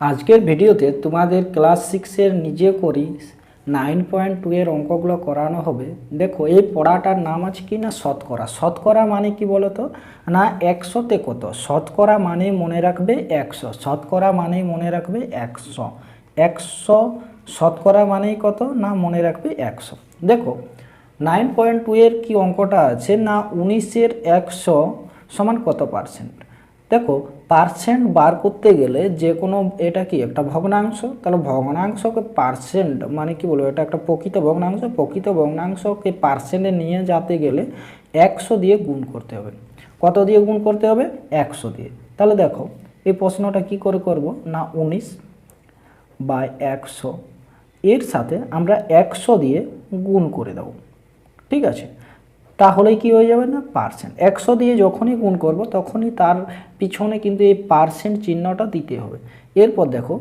আজকের ভিডিওতে তোমাদের ক্লাস সিক্সের নিজে করি নাইন পয়েন্ট টু এর অঙ্কগুলো করানো হবে। দেখো, এই পড়াটার নাম আছে কি না? শতকরা। শতকরা মানে কি বলো তো না, একশোতে কত? শতকরা মানে মনে রাখবে একশো। শতকরা মানেই মনে রাখবে একশো। একশো শতকরা মানেই কত? না, মনে রাখবে একশো। দেখো, নাইন পয়েন্ট টু এর কি অঙ্কটা আছে? না, উনিশের একশো সমান কত পার্সেন্ট? দেখো পার্সেন্ট বার করতে গেলে যে কোনো এটা কি একটা ভগ্নাংশ? তাহলে ভগ্নাংশকে পার্সেন্ট মানে কি বলব? এটা একটা প্রকৃত ভগ্নাংশ। প্রকৃত ভগ্নাংশকে পার্সেন্টে নিয়ে যেতে গেলে একশো দিয়ে গুণ করতে হবে। কত দিয়ে গুণ করতে হবে? একশো দিয়ে। তাহলে দেখো, এই প্রশ্নটা কি করে করব? না উনিশ বাই একশো। এর সাথে আমরা একশো দিয়ে গুণ করে দেবো। ঠিক আছে? তাহলেই কি হয়ে যাবে না? পার্সেন্ট একশো দিয়ে যখনই গুণ করব, তখনই তার পিছনে কিন্তু এই পার্সেন্ট চিহ্নটা দিতে হবে। এরপর দেখো,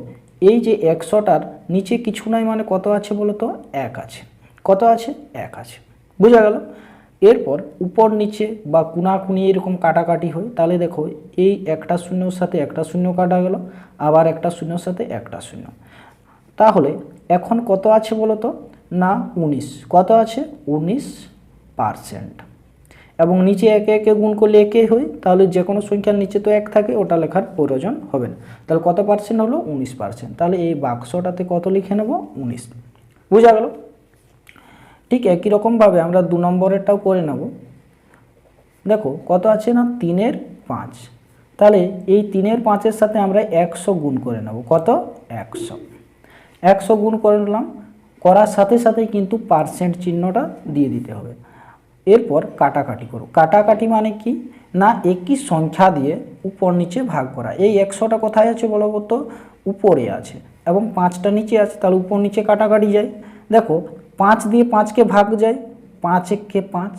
এই যে একশোটার নিচে কিছু নাই মানে কত আছে বলো তো এক আছে। কত আছে? এক আছে। বোঝা গেল? এরপর উপর নিচে বা কুনাকুনি এরকম কাটাকাটি হয়, তাহলে দেখো, এই একটা শূন্যর সাথে একটা শূন্য কাটা গেল, আবার একটা শূন্যর সাথে একটা শূন্য। তাহলে এখন কত আছে বলো তো না, উনিশ। কত আছে? উনিশ। পারসেন্ট। এবং নিচে একে একে গুণ করলে একে হয়, তাহলে যে কোনো সংখ্যার নিচে তো এক থাকে, ওটা লেখার প্রয়োজন হবে না। তাহলে কত পার্সেন্ট হলো? উনিশ পার্সেন্ট। তাহলে এই বাক্সটাতে কত লিখে নেব? উনিশ। বোঝা গেল? ঠিক একই রকমভাবে আমরা দু নম্বরেরটাও করে নেব। দেখো, কত আছে না? তিনের পাঁচ। তাহলে এই তিনের পাঁচের সাথে আমরা একশো গুণ করে নেব। কত? একশো। একশো গুণ করে নিলাম। করার সাথে সাথে কিন্তু পার্সেন্ট চিহ্নটা দিয়ে দিতে হবে। এরপর কাটাকাটি করো। কাটাকাটি মানে কি? না একই সংখ্যা দিয়ে উপর নিচে ভাগ করা। এই একশোটা কোথায় আছে বলো তো? উপরে আছে। এবং পাঁচটা নিচে আছে, তাহলে উপর নিচে কাটাকাটি যায়। দেখো, পাঁচ দিয়ে পাঁচকে ভাগ যায় পাঁচ এককে পাঁচ।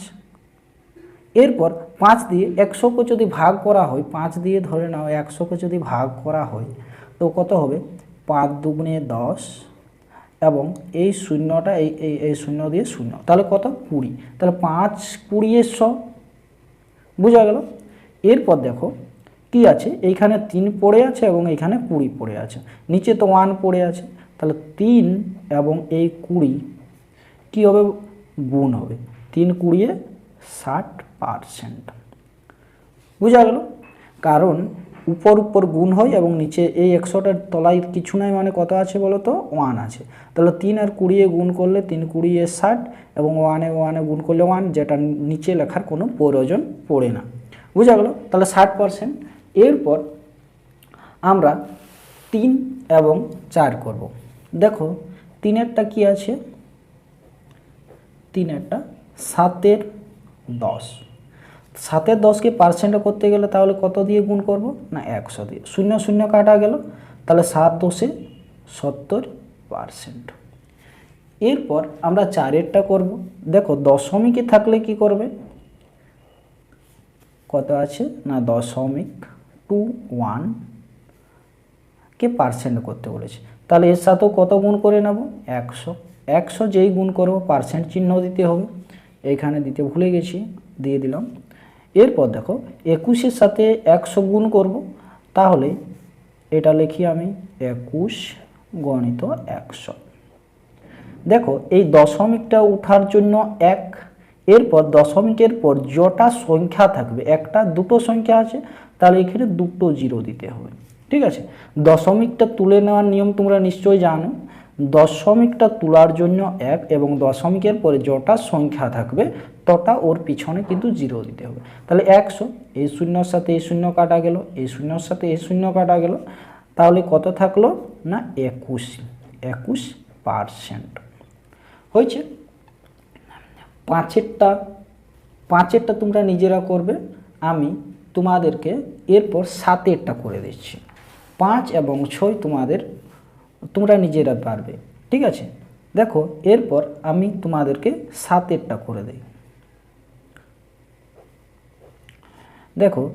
এরপর পাঁচ দিয়ে একশোকে যদি ভাগ করা হয়, পাঁচ দিয়ে ধরে নাও একশোকে যদি ভাগ করা হয়, তো কত হবে? পাঁচ দুগুণে দশ। এবং এই শূন্যটা, এই এই শূন্য দিয়ে শূন্য। তাহলে কত? কুড়ি। তাহলে পাঁচ কুড়ি এর শ বোঝা গেল? এরপর দেখো, কি আছে? এইখানে তিন পড়ে আছে এবং এইখানে কুড়ি পড়ে আছে। নিচে তো ওয়ান পড়ে আছে। তাহলে তিন এবং এই কুড়ি কী হবে? গুণ হবে। তিন কুড়িয়ে ষাট পারসেন্ট বোঝা গেল? কারণ উপর উপর গুণ হয় এবং নিচে এই একশোটার তলায় কিছু নাই মানে কত আছে বলো তো? ওয়ান আছে। তাহলে তিন আর কুড়িয়ে গুণ করলে তিন কুড়িয়ে ষাট এবং ওয়ানে ওয়ানে গুণ করলে ওয়ান, যেটা নিচে লেখার কোনো প্রয়োজন পড়ে না। বুঝা গেল? তাহলে ষাট পারসেন্ট এরপর আমরা তিন এবং চার করব। দেখো, তিনেরটা কি আছে? তিনেরটা সাতের দশ। সাতের দশকে পার্সেন্ট করতে গেলে তাহলে কত দিয়ে গুণ করব? না, একশো দিয়ে। শূন্য শূন্য কাটা গেল, তাহলে সাত দশে সত্তর পার্সেন্ট এরপর আমরা চারেরটা করব। দেখো, দশমিকে থাকলে কি করবে? কত আছে? না, দশমিক টু ওয়ান কে পার্সেন্ট করতে বলেছে। তাহলে এর সাথেও কত গুণ করে নেব? একশো। একশো যেই গুণ করব পার্সেন্ট চিহ্ন দিতে হবে। এইখানে দিতে ভুলে গেছি, দিয়ে দিলাম। এরপর দেখো একুশের সাথে একশো গুণ করব। তাহলে এটা লিখি আমি একুশ গণিত একশো। দেখো এই দশমিকটা উঠার জন্য এক, এরপর দশমিকের পর যটা সংখ্যা থাকবে, একটা, দুটো সংখ্যা আছে, তাহলে এখানে দুটো জিরো দিতে হবে। ঠিক আছে? দশমিকটা তুলে নেওয়ার নিয়ম তোমরা নিশ্চয়ই জানো। দশমিকটা তোলার জন্য এক এবং দশমিকের পরে যটা সংখ্যা থাকবে তটা ওর পিছনে কিন্তু জিরো দিতে হবে। তাহলে একশো এই শূন্যর সাথে এই শূন্য কাটা গেল এই শূন্যর সাথে এই শূন্য কাটা গেল, তাহলে কত থাকল? না, একুশ একুশ পারসেন্ট হয়েছে? পাঁচেরটা পাঁচেরটা তোমরা নিজেরা করবে, আমি তোমাদেরকে এরপর সাতেরটা করে দিচ্ছি। পাঁচ এবং ছয় তোমাদের, তোমরা নিজেরা পারবে, ঠিক আছে? দেখো, এরপর আমি তোমাদেরকে সাতেরটা করে দিই। দেখো,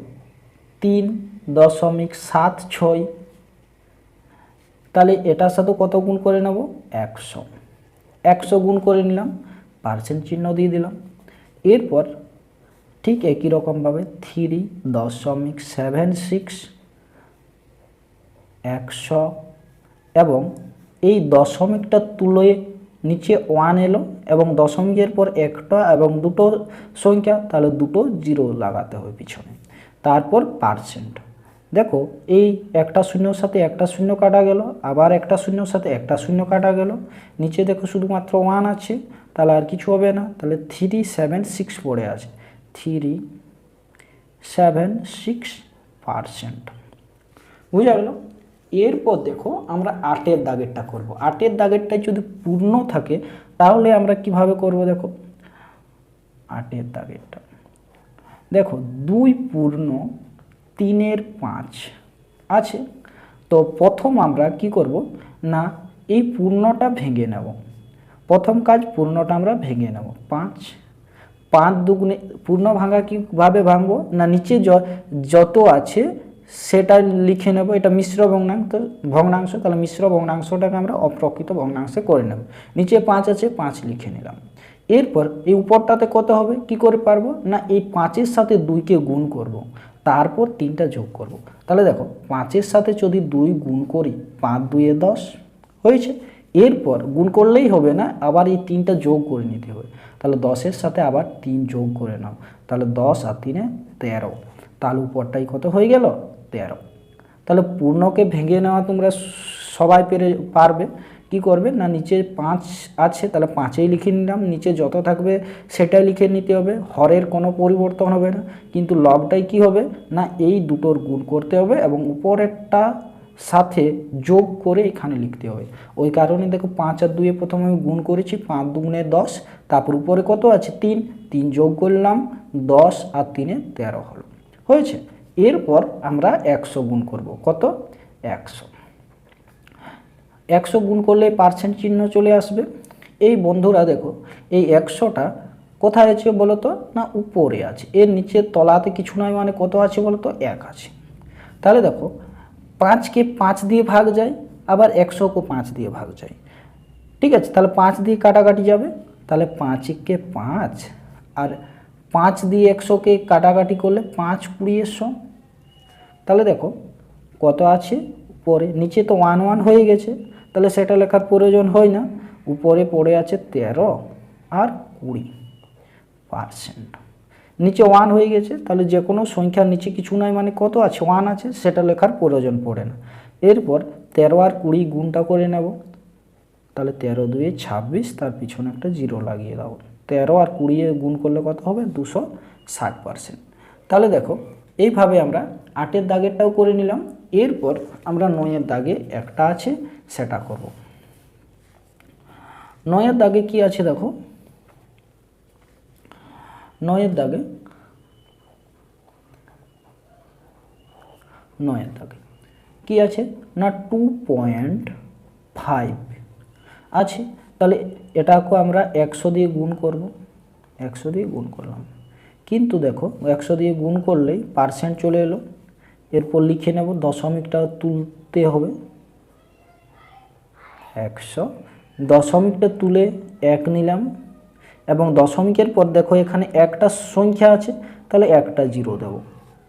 তিন দশমিক সাত ছয়। তাহলে এটার সাথে কত গুণ করে নেব? একশো। একশো গুণ করে নিলাম, পার্সেন্ট চিহ্ন দিয়ে দিলাম। এরপর ঠিক একই রকমভাবে থ্রি দশমিক সেভেন সিক্স একশো এবং এই দশমিকটা তুলে নিচে ওয়ান এলো এবং দশমিকের পর একটা এবং দুটো সংখ্যা, তাহলে দুটো জিরো লাগাতে হবে পিছনে। তারপর পার্সেন্ট দেখো, এই একটা শূন্যর সাথে একটা শূন্য কাটা গেল, আবার একটা শূন্যর সাথে একটা শূন্য কাটা গেল। নিচে দেখো শুধুমাত্র ওয়ান আছে, তাহলে আর কিছু হবে না। তাহলে থ্রি সেভেন সিক্স পড়ে আছে। থ্রি সেভেন সিক্স পারসেন্ট বুঝা গেল? এরপর দেখো আমরা আটের দাগেরটা করব। আটের দাগেরটা যদি পূর্ণ থাকে, তাহলে আমরা কীভাবে করব দেখো? আটের দাগেরটা। দেখো, দুই পূর্ণ, তিনের পাঁচ আছে। তো প্রথম আমরা কি করব? না, এই পূর্ণটা ভেঙে নেব। প্রথম কাজ, পূর্ণটা আমরা ভেঙে নেব। পাঁচ। পাঁচ দুগুণে, পূর্ণ ভাঙা কীভাবে ভাঙবো? না, নিচে যত আছে সেটা লিখে নেব, এটা মিশ্র ভগ্নাংশ ভগ্নাংশ, তাহলে মিশ্র ভগ্নাংশটাকে আমরা অপ্রকৃত ভগ্নাংশে করে নেব। নিচে পাঁচ আছে, পাঁচ লিখে নিলাম। এরপর এই উপরটাতে কত হবে? কি করে পারব? না, এই পাঁচের সাথে দুইকে গুণ করব। তারপর তিনটা যোগ করব। তাহলে দেখো, পাঁচের সাথে যদি দুই গুণ করি, পাঁচ দুইয়ে দশ, হয়েছে? এরপর গুণ করলেই হবে না, আবার এই তিনটা যোগ করে নিতে হবে। তাহলে দশের সাথে আবার তিন যোগ করে নাও। তাহলে দশ আর তিনে তেরো। তাহলে উপরটাই কত হয়ে গেল? তেরো। তাহলে পূর্ণকে ভেঙে নেওয়া তোমরা সবাই পেরে পারবে। কি করবে? না, নিচে পাঁচ আছে, তাহলে পাঁচেই লিখে নিলাম। নিচে যত থাকবে সেটাই লিখে নিতে হবে। হরের কোনো পরিবর্তন হবে না। কিন্তু লবটাই কি হবে? না, এই দুটোর গুণ করতে হবে এবং উপরেরটা সাথে যোগ করে এখানে লিখতে হবে। ওই কারণে দেখো পাঁচ আর দুয়ে প্রথমে আমি গুণ করেছি, পাঁচ দুগুণে দশ। তারপর উপরে কত আছে? তিন। তিন যোগ করলাম, দশ আর তিনে তেরো হলো। হয়েছে? এরপর আমরা একশো গুণ করব। কত? একশো। একশো গুণ করলে পার্সেন্ট চিহ্ন চলে আসবে। এই বন্ধুরা দেখো, এই একশোটা কোথায় আছে বলো তো না উপরে আছে। এর নিচে তলাতে কিছু নয় মানে কত আছে বলো তো এক আছে। তাহলে দেখো, পাঁচকে পাঁচ দিয়ে ভাগ যায়, আবার একশোকে পাঁচ দিয়ে ভাগ যায়। ঠিক আছে, তাহলে পাঁচ দিয়ে কাটাকাটি যাবে। তাহলে পাঁচকে পাঁচ, আর পাঁচ দিয়ে একশোকে কাটাকাটি করলে পাঁচ কুড়ি একশো তাহলে দেখো, কত আছে? উপরে, নিচে তো ওয়ান ওয়ান হয়ে গেছে। তাহলে সেটা লেখার প্রয়োজন হয় না। উপরে পড়ে আছে তেরো আর কুড়ি পার্সেন্ট নিচে ওয়ান হয়ে গেছে, তাহলে যে কোনো সংখ্যার নিচে কিছু নয় মানে কত আছে? ওয়ান আছে, সেটা লেখার প্রয়োজন পড়ে না। এরপর তেরো আর কুড়ি গুণটা করে নেব। তাহলে তেরো দুয়ে ছাব্বিশ, তার পিছনে একটা জিরো লাগিয়ে দাও। তেরো আর কুড়ি গুণ করলে কত হবে? দুশো ষাট পার্সেন্ট তাহলে দেখো এইভাবে আমরা আটের দাগেরটাও করে নিলাম। এরপর আমরা নয়ের দাগে একটা আছে, সেটা করব। নয়ের দাগে কি আছে দেখো? নয়ের দাগে নয়ের দাগে কি আছে? না টু পয়েন্ট ফাইভ আছে। তাহলে এটাকে আমরা একশো দিয়ে গুণ করব। একশো দিয়ে গুণ করলাম। কিন্তু দেখো একশো দিয়ে গুণ করলেই পার্সেন্ট চলে এলো। এরপর লিখে নেব দশমিকটা তুলতে হবে। একশো। দশমিকটা তুলে এক নিলাম। এবং দশমিকের পর দেখো এখানে একটা সংখ্যা আছে, তাহলে একটা জিরো দেবো।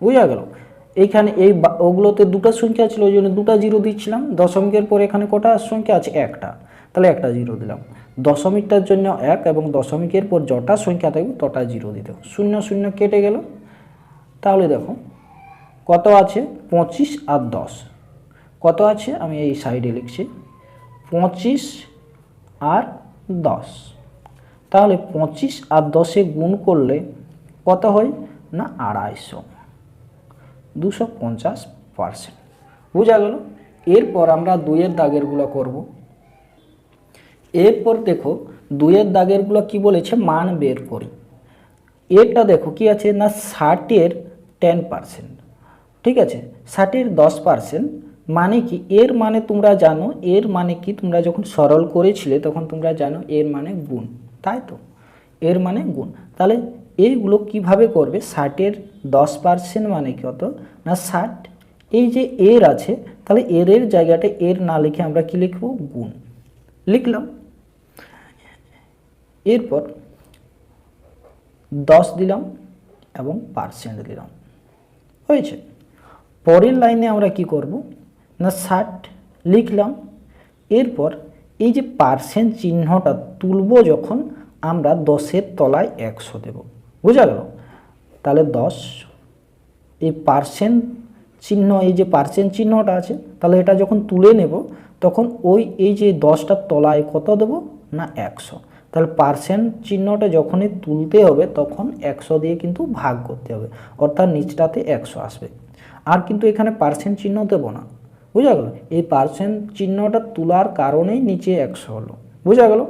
বুঝা গেল? এইখানে এই ওগুলোতে দুটো সংখ্যা ছিল, ওই জন্য দুটো জিরো দিচ্ছিলাম। দশমিকের পর এখানে কটা সংখ্যা আছে? একটা। তাহলে একটা জিরো দিলাম। দশমিকটার জন্য এক এবং দশমিকের পর যটা সংখ্যা থাকবে তটা জিরো দিতে হবে। শূন্য শূন্য কেটে গেল। তাহলে দেখো, কত আছে? পঁচিশ আর দশ। কত আছে? আমি এই সাইডে লিখছি। পঁচিশ আর দশ। তাহলে পঁচিশ আর দশে গুণ করলে কত হয়? না, আড়াইশো। দুশো পঞ্চাশ পার্সেন্ট বোঝা গেল? এরপর আমরা দুইয়ের দাগেরগুলো করব। এরপর দেখো, দুইয়ের দাগেরগুলো কি বলেছে? মান বের করি। এরটা দেখো কি আছে না, ষাটের টেন পার্সেন্ট ঠিক আছে? ষাটের দশ পার্সেন্ট মানে কি? এর মানে তোমরা জানো, এর মানে কি? তোমরা যখন সরল করেছিলে তখন তোমরা জানো এর মানে গুণ। তাই তো? এর মানে গুণ। তাহলে এইগুলো কীভাবে করবে? ষাটের দশ পার্সেন্ট মানে কত না, ষাট। এই যে এর আছে, তাহলে এর এর জায়গাটা এর না লিখে আমরা কি লিখব? গুণ। লিখলাম। এরপর দশ দিলাম এবং পার্সেন্ট দিলাম। হয়েছে। পরের লাইনে আমরা কি করব? না, ষাট লিখলাম। এরপর এই যে পার্সেন্ট চিহ্নটা তুলব যখন আমরা দশের তলায় একশো দেব। বোঝা গেল? তাহলে দশ, এই পার্সেন্ট চিহ্ন, এই যে পার্সেন্ট চিহ্নটা আছে, তাহলে এটা যখন তুলে নেব তখন ওই, এই যে দশটার তলায় কত দেব? না, একশো। তাহলে পার্সেন্ট চিহ্নটা যখনই তুলতে হবে, তখন একশো দিয়ে কিন্তু ভাগ করতে হবে। অর্থাৎ নিচটাতে একশো আসবে। আর কিন্তু এখানে পার্সেন্ট চিহ্ন দেবো না। বোঝা গেল? এই পার্সেন্ট চিহ্নটা তোলার কারণেই নিচে একশো হলো। বোঝা গেল?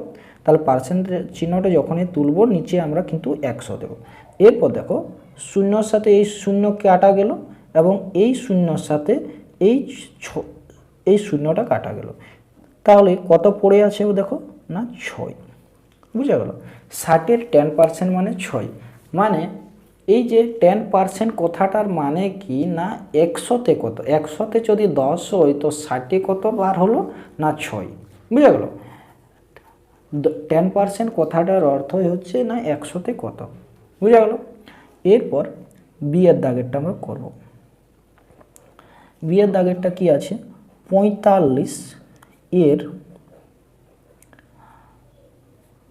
তাহলে পার্সেন্ট চিহ্নটা যখনই তুলব, নিচে আমরা কিন্তু একশো দেবো। এরপর দেখো, শূন্যর সাথে এই শূন্য কাটা গেল এবং এই শূন্যর সাথে এই এই শূন্যটা কাটা গেল। তাহলে কত পড়ে আছে ও দেখো? না, ছয়। বুঝা গেল? ষাটের টেন পার্সেন্ট মানে ছয়। মানে এই যে টেন পার্সেন্ট কথাটার মানে কি? না, একশোতে কত? একশোতে যদি দশ হয়, তো ষাটে কত বার হলো? না, ছয়। বুঝা গেল? টেন পার্সেন্ট কথাটার অর্থই হচ্ছে, না, একশোতে কত? বুঝা গেল? এরপর বিয়ের দাগেরটা আমরা করব। বিয়ের দাগেরটা কি আছে? পঁয়তাল্লিশ এর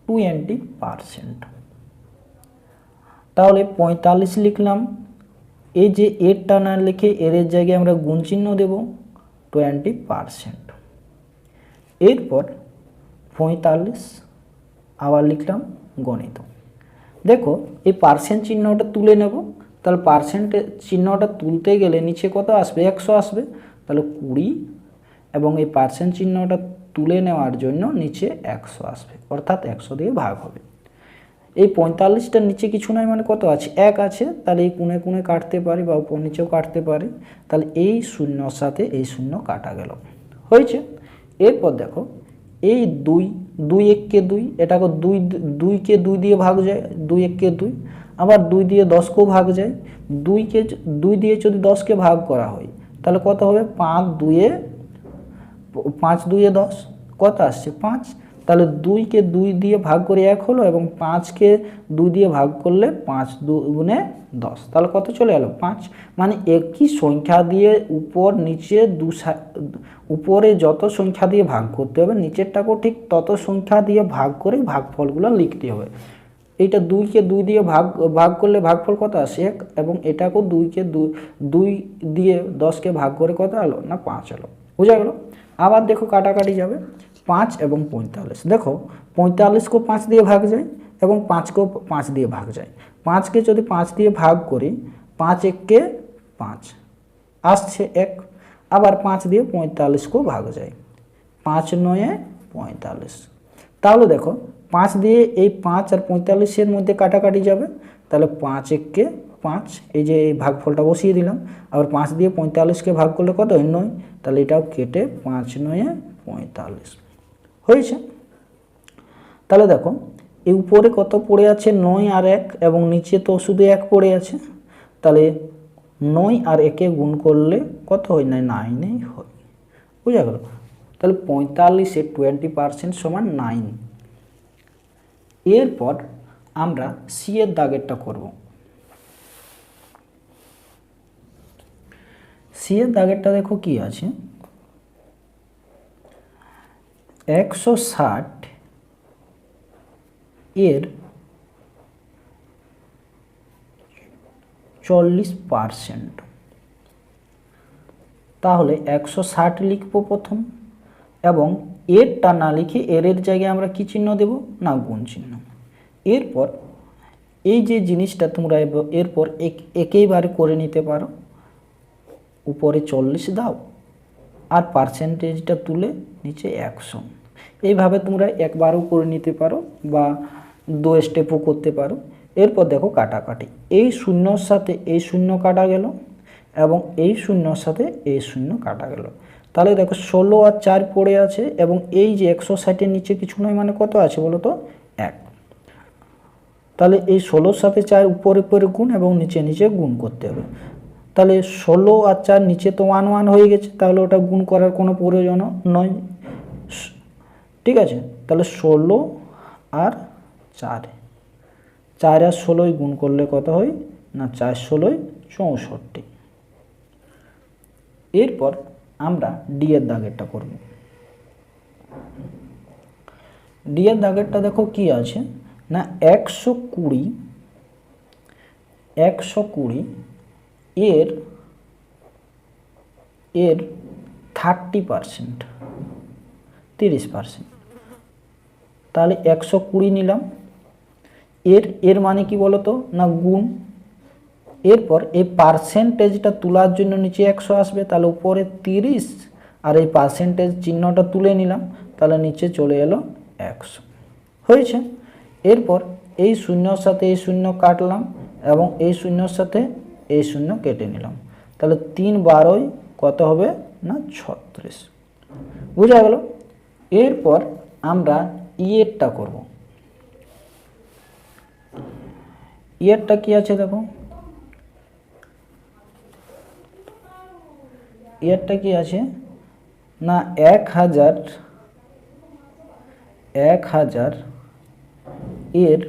টোয়েন্টি পারসেন্ট তাহলে পঁয়তাল্লিশ লিখলাম। এই যে এরটা না লিখে এর জায়গায় আমরা গুণ চিহ্ন দেব টোয়েন্টি পারসেন্ট এরপর পঁয়তাল্লিশ আবার লিখলাম গণিত। দেখো, এই পার্সেন্ট চিহ্নটা তুলে নেব। তাহলে পার্সেন্ট চিহ্নটা তুলতে গেলে নিচে কত আসবে? একশো আসবে। তাহলে কুড়ি এবং এই পার্সেন্ট চিহ্নটা তুলে নেওয়ার জন্য নিচে একশো আসবে, অর্থাৎ একশো দিয়ে ভাগ হবে। এই পঁয়তাল্লিশটার নিচে কিছু নয় মানে কত আছে? এক আছে, তাহলে এই কোণে কোণে কাটতে পারি বা উপর নিচেও কাটতে পারি, তাহলে এই শূন্যর সাথে এই শূন্য কাটা গেল। হয়েছে? এরপর দেখো, এই দুই দুই এককে দুই এটাকে দুই, দুইকে দুই দিয়ে ভাগ যায়, দুই এককে দুই, আবার দুই দিয়ে দশকেও ভাগ যায়, দুইকে দুই দিয়ে যদি দশকে ভাগ করা হয়, তাহলে কত হবে? পাঁচ দুয়ে পাঁচ দুইয়ে দশ, কত আসছে? পাঁচ। তাহলে দুইকে দুই দিয়ে ভাগ করে এক হলো এবং পাঁচকে দুই দিয়ে ভাগ করলে পাঁচ দুগুণে দশ। তাহলে কত চলে গেল পাঁচ। মানে একই সংখ্যা দিয়ে উপর নিচে দু উপরে যত সংখ্যা দিয়ে ভাগ করতে হবে, নিচেরটাকেও ঠিক তত সংখ্যা দিয়ে ভাগ করে ভাগফলগুলো লিখতে হবে। এইটা দুইকে দুই দিয়ে ভাগ ভাগ করলে ভাগফল কত আসে? এক। এবং এটাকেও দুইকে দুই দুই দিয়ে দশকে ভাগ করে কত এলো? না, পাঁচ এলো। বুঝা গেল? আবার দেখো কাটাকাটি যাবে পাঁচ এবং পঁয়তাল্লিশ। দেখো পঁয়তাল্লিশকেও পাঁচ দিয়ে ভাগ যায় এবং পাঁচকেও পাঁচ দিয়ে ভাগ যায়। পাঁচকে যদি পাঁচ দিয়ে ভাগ করি, পাঁচ এককে পাঁচ। আসছে এক, আবার পাঁচ দিয়ে পঁয়তাল্লিশকেও ভাগ যায়। পাঁচ নয়ে পঁয়তাল্লিশ। তাহলে দেখো, পাঁচ দিয়ে এই পাঁচ আর পঁয়তাল্লিশের মধ্যে কাটাকাটি যাবে, তাহলে পাঁচ এককে পাঁচ, এই যে ভাগফলটা বসিয়ে দিলাম। আবার পাঁচ দিয়ে পঁয়তাল্লিশকে ভাগ করলে কত হয়? নয়। তাহলে এটাও কেটে পাঁচ নয়ে পঁয়তাল্লিশ। হয়েছে? তাহলে দেখো এই উপরে কত পড়ে আছে? নয় আর এক, এবং নিচে তো শুধু এক পড়ে আছে। তাহলে নয় আর একে গুণ করলে কত হয়? না নাইনেই হয়। বুঝা গেল? তাহলে পঁয়তাল্লিশে টোয়েন্টি পার্সেন্ট সমান নাইন এরপর আমরা সি এর দাগেরটা করব। সি এর দাগেরটা দেখো কি আছে? একশো ষাট এর চল্লিশ পারসেন্ট। তাহলে একশো ষাট লিখব প্রথম এবং এরটা না লিখে এর এর জায়গায় আমরা কি চিহ্ন দেব? না, গুণ চিহ্ন। এরপর এই যে জিনিসটা তোমরা এরপর এক একেইবারে করে নিতে পারো। উপরে চল্লিশ দাও আর পার্সেন্টেজটা তুলে নিচে একশো। এইভাবে তোমরা একবারও করে নিতে পারো বা দু স্টেপও করতে পারো। এরপর দেখো কাটাকাটি। এই শূন্যর সাথে এই শূন্য কাটা গেল এবং এই শূন্যর সাথে এই শূন্য কাটা গেল। তাহলে দেখো ষোলো আর চার পড়ে আছে এবং এই যে একশো ষাটের নিচে কিছু নয় মানে কত আছে বলো তো? এক। তাহলে এই ষোলোর সাথে চার উপরে উপরে গুণ এবং নিচে নিচে গুণ করতে হবে। তাহলে ষোলো আর চার নিচে তো ওয়ান ওয়ান হয়ে গেছে, তাহলে ওটা গুণ করার কোনো প্রয়োজন নয়। ঠিক আছে? তাহলে ষোলো আর চার। চার আর ষোলোই গুণ করলে কত হয়? না, চার ষোলোই চৌষট্টি। এরপর আমরা ডি এর দাগেরটা করব। ডি এর দাগেরটা দেখো কি আছে? না, একশো কুড়ি একশো কুড়ি এর এর থার্টি পারসেন্ট তিরিশ পারসেন্ট তাহলে একশো কুড়ি নিলাম। এর এর মানে কি বলতো? না গুণ। এরপর এই পার্সেন্টেজটা তোলার জন্য নিচে একশো আসবে। তাহলে উপরে তিরিশ আর এই পার্সেন্টেজ চিহ্নটা তুলে নিলাম। তাহলে নিচে চলে এলো একশো। হয়েছে? এরপর এই শূন্যর সাথে এই শূন্য কাটলাম এবং এই শূন্যর সাথে এই শূন্য কেটে নিলাম। তাহলে তিন বারোই কত হবে? না, ছত্রিশ। বুঝা গেল? এরপর আমরা ইয়েরটা করব। ইয়েরটা কি আছে দেখো? ইয়েরটা কি আছে? না, এক হাজার এক হাজার এর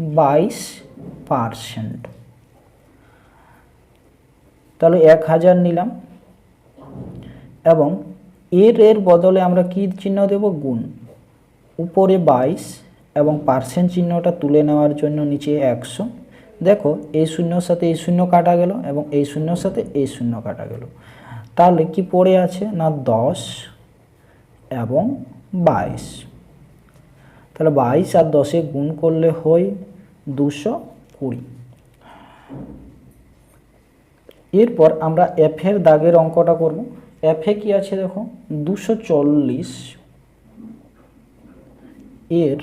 বাইশ পারসেন্ট। তাহলে এক হাজার নিলাম। এবং এর এর বদলে আমরা কি চিহ্ন দেব? গুণ। উপরে বাইশ এবং পার্সেন্ট চিহ্নটা তুলে নেওয়ার জন্য নিচে একশো। দেখো এই শূন্যর সাথে এই শূন্য কাটা গেল এবং এই শূন্যর সাথে এই শূন্য কাটা গেল। তাহলে কি পড়ে আছে? না, দশ এবং বাইশ। তাহলে বাইশ আর দশে গুণ করলে হয় দুশো কুড়ি। এরপর আমরা এফের দাগের অঙ্কটা করব। এফে কি আছে দেখো? দুশো চল্লিশ এর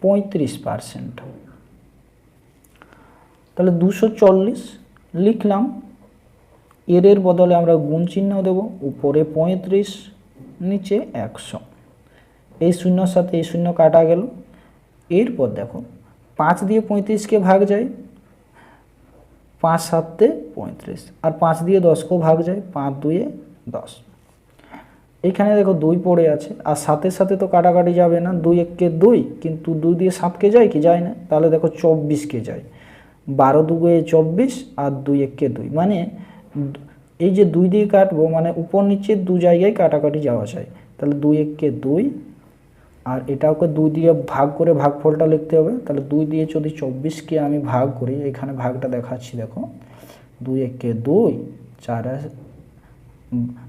পঁয়ত্রিশ পারসেন্ট। তাহলে দুশো চল্লিশ লিখলাম। এর বদলে আমরা গুণ চিহ্ন দেব। উপরে পঁয়ত্রিশ, নিচে একশো। এই শূন্যর সাথে এই শূন্য কাটা গেল। এরপর দেখো, পাঁচ দিয়ে পঁয়ত্রিশকে ভাগ যায়, পাঁচ সাতে পঁয়ত্রিশ, আর পাঁচ দিয়ে দশকেও ভাগ যায়, পাঁচ দুয়ে দশ। এখানে দেখো দুই পড়ে আছে, আর সাতের সাথে তো কাটাকাটি যাবে না, দুই এককে দুই, কিন্তু দুই দিয়ে সাতকে যায় কি? যায় না। তাহলে দেখো চব্বিশকে যায়। বারো দুয়ে চব্বিশ, আর দুই এককে দুই। মানে এই যে দুই দিয়ে কাটবো মানে উপর নিচে দু জায়গায় কাটাকাটি যাওয়া যায়। তাহলে দুই এককে দুই আর এটাকে দুই দিয়ে ভাগ করে ভাগফলটা লিখতে হবে। তাহলে দুই দিয়ে যদি চব্বিশকে আমি ভাগ করি, এখানে ভাগটা দেখাচ্ছি, দেখো। দুই একে দুই, চার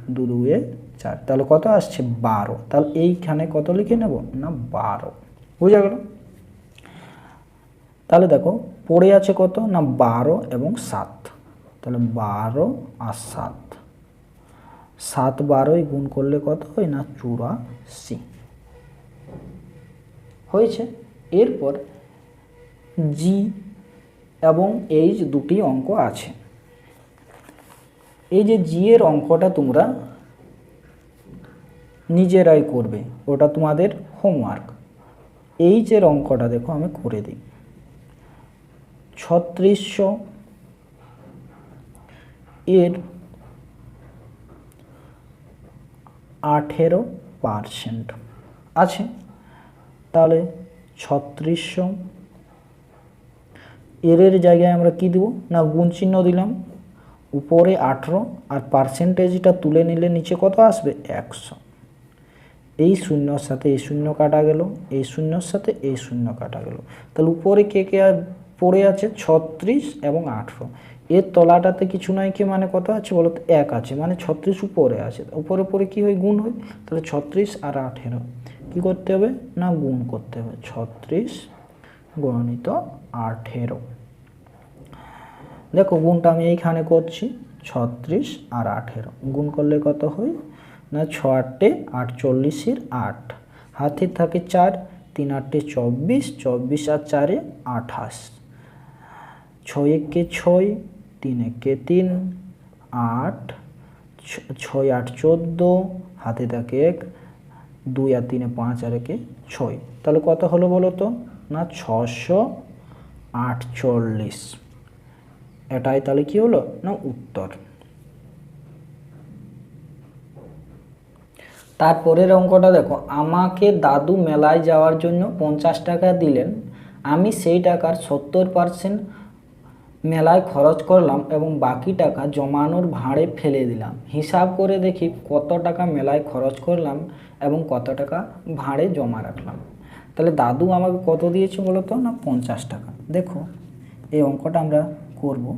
দু দুয়ে চার। তাহলে কত আসছে? বারো। তাহলে এইখানে কত লিখে নেব? না, বারো। বুঝা গেল? তাহলে দেখো, পড়ে আছে কত? না, বারো এবং সাত। তাহলে বারো আর সাত। সাত বারোই গুণ করলে কত হয়? না, চুরাশি। হয়েছে। এরপর জি এবং এইচ দুটি অঙ্ক আছে। এই যে জি এর অঙ্কটা তোমরা নিজেরাই করবে, ওটা তোমাদের হোমওয়ার্ক এইচ এর অঙ্কটা দেখো, আমি করে দিই। ছত্রিশশো এর আঠেরো পারসেন্ট আছে। তাহলে ছত্রিশশো। এর এর জায়গায় আমরা কি দেব? না, গুণ চিহ্ন দিলাম। উপরে আঠেরো আর পার্সেন্টেজটা তুলে নিলে নিচে কত আসবে? একশো। এই শূন্যর সাথে এই শূন্য কাটা গেল এই শূন্যর সাথে এই শূন্য কাটা গেল। তাহলে উপরে কে কে পড়ে আছে? ছত্রিশ এবং আঠেরো। এর তলাটাতে কিছু নয় কি মানে কত আছে বলো এক আছে। মানে ছত্রিশ উপরে আছে। উপরে পরে কি হয়? গুণ হয়। তাহলে ছত্রিশ আর আঠেরো। কি করতে হবে? না, গুণ করতে হবে। ছত্রিশ গণিত আঠেরো। দেখো, গুণটা আমি এইখানে করছি, ছত্রিশ আর আঠেরো। গুণ করলে কত হয়? না, ছ আটটে আটচল্লিশের আট। হাতে থাকে চার, তিন আটটে চব্বিশ চব্বিশ আর চারে আঠাশ। ছয় একে ছয়, তিন একে তিন, আট। ছয় আট চোদ্দ, হাতে থাকে এক। দুই আর তিনে পাঁচ আর একে ছয়। তাহলে কত হলো বলো তো? না ছশো আটচল্লিশ। এটাই তাহলে কি হলো? না, উত্তর। তারপরের অঙ্কটা দেখো, আমাকে দাদু মেলায় যাওয়ার জন্য পঞ্চাশ টাকা দিলেন। আমি সেই টাকার সত্তর পার্সেন্ট মেলায় খরচ করলাম এবং বাকি টাকা জমানোর ভাঁড়ে ফেলে দিলাম। হিসাব করে দেখি কত টাকা মেলায় খরচ করলাম। এবং কত টাকা ভাঁড়ে জমা রাখলাম। তাহলে দাদু আমাকে কত দিয়েছে বলো তো? না, পঞ্চাশ টাকা। দেখো, এই অঙ্কটা আমরা করব।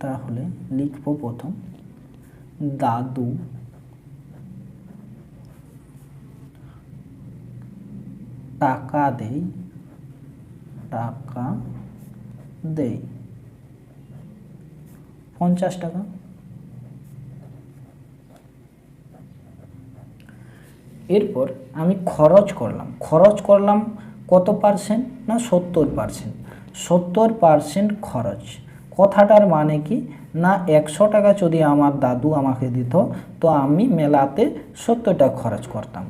তাহলে লিখব প্রথম, দাদু টাকা দেই টাকা দেই। পঞ্চাশ টাকা? এরপর আমি খরচ করলাম। খরচ করলাম কত পার্সেন্ট না সত্তর পার্সেন্ট সত্তর পার্সেন্ট খরচ। কথাটার মানে কি? না, একশো টাকা যদি আমার দাদু আমাকে দিত, তো আমি মেলাতে সত্তর টাকা খরচ করতাম।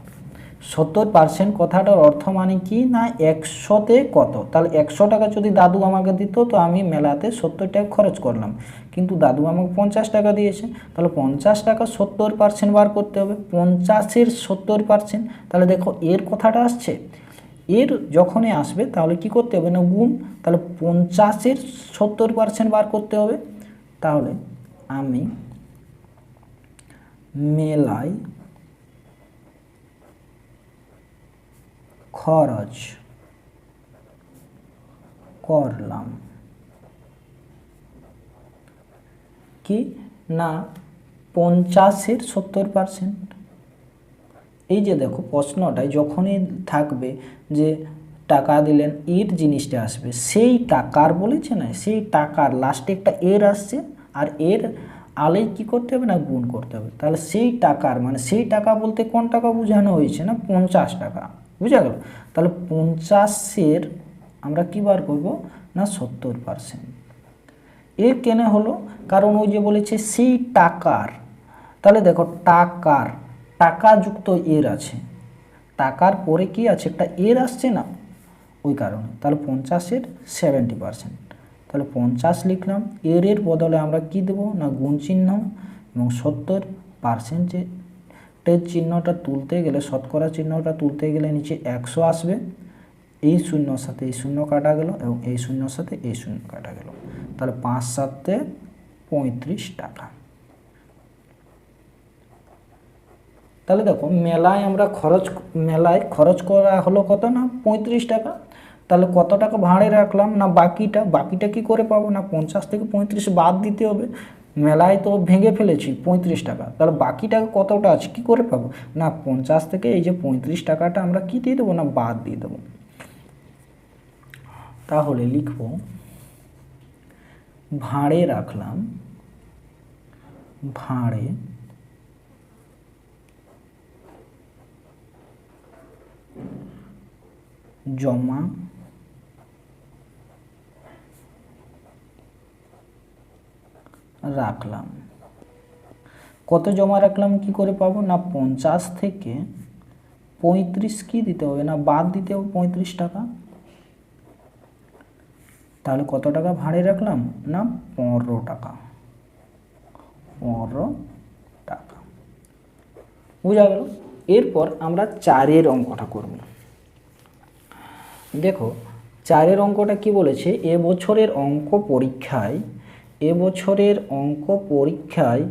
সত্তর পার্সেন্ট কথাটার অর্থ মানে কি? না, একশোতে কত? তাহলে একশো টাকা যদি দাদু আমাকে দিত, তো আমি মেলাতে সত্তর টাকা খরচ করলাম। কিন্তু দাদু আমাকে পঞ্চাশ টাকা দিয়েছে। তাহলে পঞ্চাশ টাকা সত্তর পার্সেন্ট বার করতে হবে। পঞ্চাশের সত্তর পার্সেন্ট তাহলে দেখো এর কথাটা আসছে। এর যখনই আসবে, তাহলে কি করতে হবে না? গুণ, তাহলে পঞ্চাশের সত্তর পার্সেন্ট বার করতে হবে। তাহলে আমি মেলায় খরচ করলাম। কি? না, পঞ্চাশের সত্তর পার্সেন্ট এই যে দেখো প্রশ্নটায় যখনই থাকবে যে টাকা দিলেন, এর জিনিসটা আসবে, সেই টাকার বলেছে না, সেই টাকার লাস্টে একটা এর আসছে, আর এর আলে কি করতে হবে না গুণ করতে হবে? তাহলে সেই টাকার মানে সেই টাকা বলতে কোন টাকা বোঝানো হয়েছে না পঞ্চাশ টাকা? বুঝা গেল? তাহলে পঞ্চাশের আমরা কি বার করব? না, সত্তর পার্সেন্ট এর কেন হলো? কারণ ওই যে বলেছে সেই টাকার, তাহলে দেখো টাকার টাকা যুক্ত এর আছে। টাকার পরে কি আছে? একটা এর আসছে না? ওই কারণে। তাহলে পঞ্চাশের সেভেন্টি পার্সেন্ট তাহলে পঞ্চাশ লিখলাম, এর এর বদলে আমরা কি দেবো? না, গুণ চিহ্ন এবং সত্তর পার্সেন্টে টের চিহ্নটা তুলতে গেলে, শতকরা চিহ্নটা তুলতে গেলে নিচে একশো আসবে। এই শূন্যর সাথে এই শূন্য কাটা গেল এবং এই শূন্যর সাথে এই শূন্য কাটা গেল। তাহলে পাঁচ সাতে পঁয়ত্রিশ টাকা। তাহলে দেখো, মেলায় আমরা খরচ, মেলায় খরচ করা হলো কত না? পঁয়ত্রিশ টাকা। তাহলে কত টাকা ভাড়ে রাখলাম না বাকিটা? বাকিটা কি করে পাবো না? পঞ্চাশ থেকে পঁয়ত্রিশ বাদ দিতে হবে। মেলায় তো ভেঙে ফেলেছি, পঁয়ত্রিশ টাকা। তাহলে বাকি টাকা কতটা আছে? কী করে পাবো? না, পঞ্চাশ থেকে এই যে পঁয়ত্রিশ টাকাটা আমরা কি দিয়ে দেবো? না, বাদ দিয়ে দেবো। তাহলে লিখব, ভাঁড়ে রাখলাম, ভাঁড়ে জমা রাখলাম। কত জমা রাখলাম কি করে পাবো? না পঞ্চাশ থেকে পঁয়ত্রিশ কি দিতে হবে? না বাদ দিতে হবে পঁয়ত্রিশ টাকা? তাহলে কত টাকা ভাড়ে রাখলাম? না পনেরো টাকা। পনেরো টাকা। বোঝা গেল? এরপর আমরা চারের অঙ্কটা করব। দেখো, চারের অঙ্কটা কি বলেছে? এ বছরের অঙ্ক পরীক্ষায় এ বছরের অঙ্ক পরীক্ষায়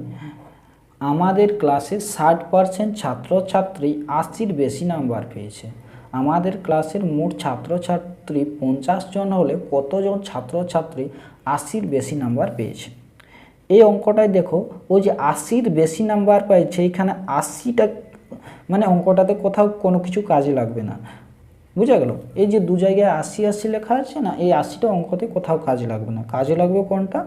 আমাদের ক্লাসে ষাট পার্সেন্ট ছাত্রছাত্রী আশির বেশি নাম্বার পেয়েছে। আমাদের ক্লাসের মোট ছাত্রছাত্রী পঞ্চাশ জন হলে কতজন ছাত্রছাত্রী আশির বেশি নাম্বার পেয়েছে? এই অঙ্কটায় দেখো, ওই যে আশির বেশি নাম্বার পেয়েছে এইখানে আশিটা মানে অঙ্কটাতে কোথাও কোনো কিছু কাজে লাগবে না। বুঝা গেল? এই যে দু জায়গায় আশি আশি লেখা আছে না, এই আশিটা অঙ্কতে কোথাও কাজে লাগবে না। কাজে লাগবে কোনটা?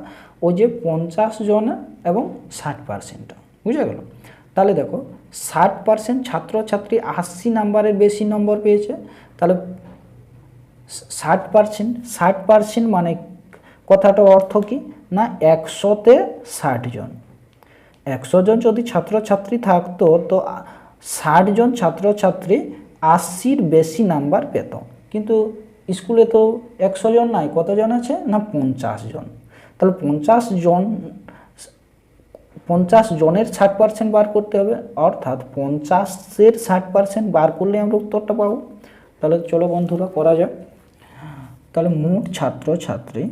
ওই যে পঞ্চাশ জন এবং ষাট পার্সেন্টটা বুঝা গেল? তাহলে দেখো, ষাট পার্সেন্ট ছাত্রছাত্রী আশি নাম্বারের বেশি নম্বর পেয়েছে। তাহলে ষাট পার্সেন্ট ষাট পার্সেন্ট মানে কথাটা অর্থ কি? না, একশোতে ষাট জন। একশো জন যদি ছাত্রছাত্রী থাকতো, তো ষাট জন ছাত্রছাত্রী আশির বেশি নাম্বার পেত। কিন্তু স্কুলে তো একশো জন নাই, কতজন আছে? না পঞ্চাশ জন। তাহলে পঞ্চাশ জন, পঞ্চাশ জনের ষাট পার্সেন্ট বার করতে হবে। অর্থাৎ পঞ্চাশের ষাট পার্সেন্ট বার করলে আমরা উত্তরটা পাবো। তাহলে চলো বন্ধুরা, করা যাক। তাহলে মোট ছাত্র ছাত্রী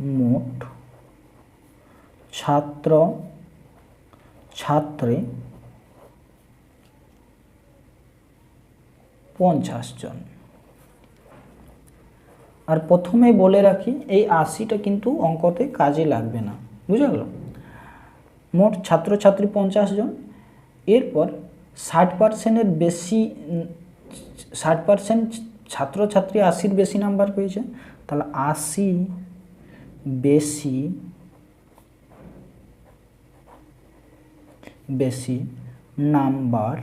মোট ছাত্র, ছাত্রী পঞ্চাশ জন। আর প্রথমে বলে রাখি, এই আশিটা কিন্তু অঙ্কতে কাজে লাগবে না। বুঝে গেল? মোট ছাত্রছাত্রী পঞ্চাশ জন। এরপর ষাট পার্সেন্টের বেশি, ষাট পার্সেন্ট ছাত্রছাত্রী আশির বেশি নাম্বার পেয়েছে। তাহলে আশি বেশি বেশি নাম্বার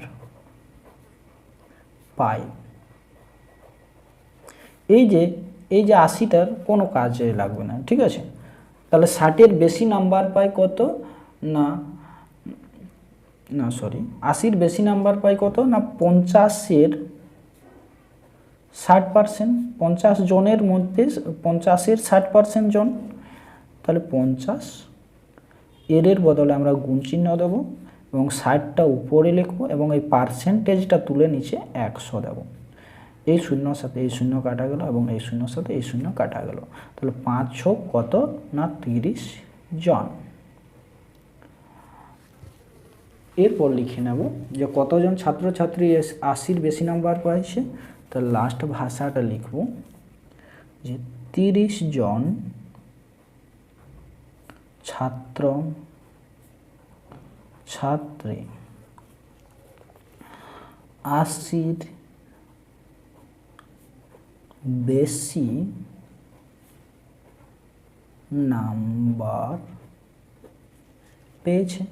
পায়। এই যে এই যে আশিটার কোনো কাজে লাগবে না, ঠিক আছে? তাহলে ষাটের বেশি নাম্বার পায় কত? না না সরি আশির বেশি নাম্বার পায় কত? না, পঞ্চাশের ষাট পার্সেন্ট পঞ্চাশ জনের মধ্যে পঞ্চাশের ষাট পার্সেন্ট জন। তাহলে পঞ্চাশ এর বদলে আমরা গুণ চিহ্ন দেবো। এবং ষাটটা উপরে লিখব এবং এই পার্সেন্টেজটা তুলে নিচে একশো দেবো। এই শূন্যর সাথে এই শূন্য কাটা গেল এবং এই শূন্যর সাথে এই শূন্য কাটা গেল। তাহলে পাঁচ ছ কত না তিরিশ জন? এরপর লিখে নেব যে কতজন ছাত্রছাত্রী আশির বেশি নাম্বার পাইছে? তো লাস্ট ভাষাটা লিখব যে তিরিশ জন ছাত্র ছাত্রী আশির বেশি নাম্বার পেয়েছে।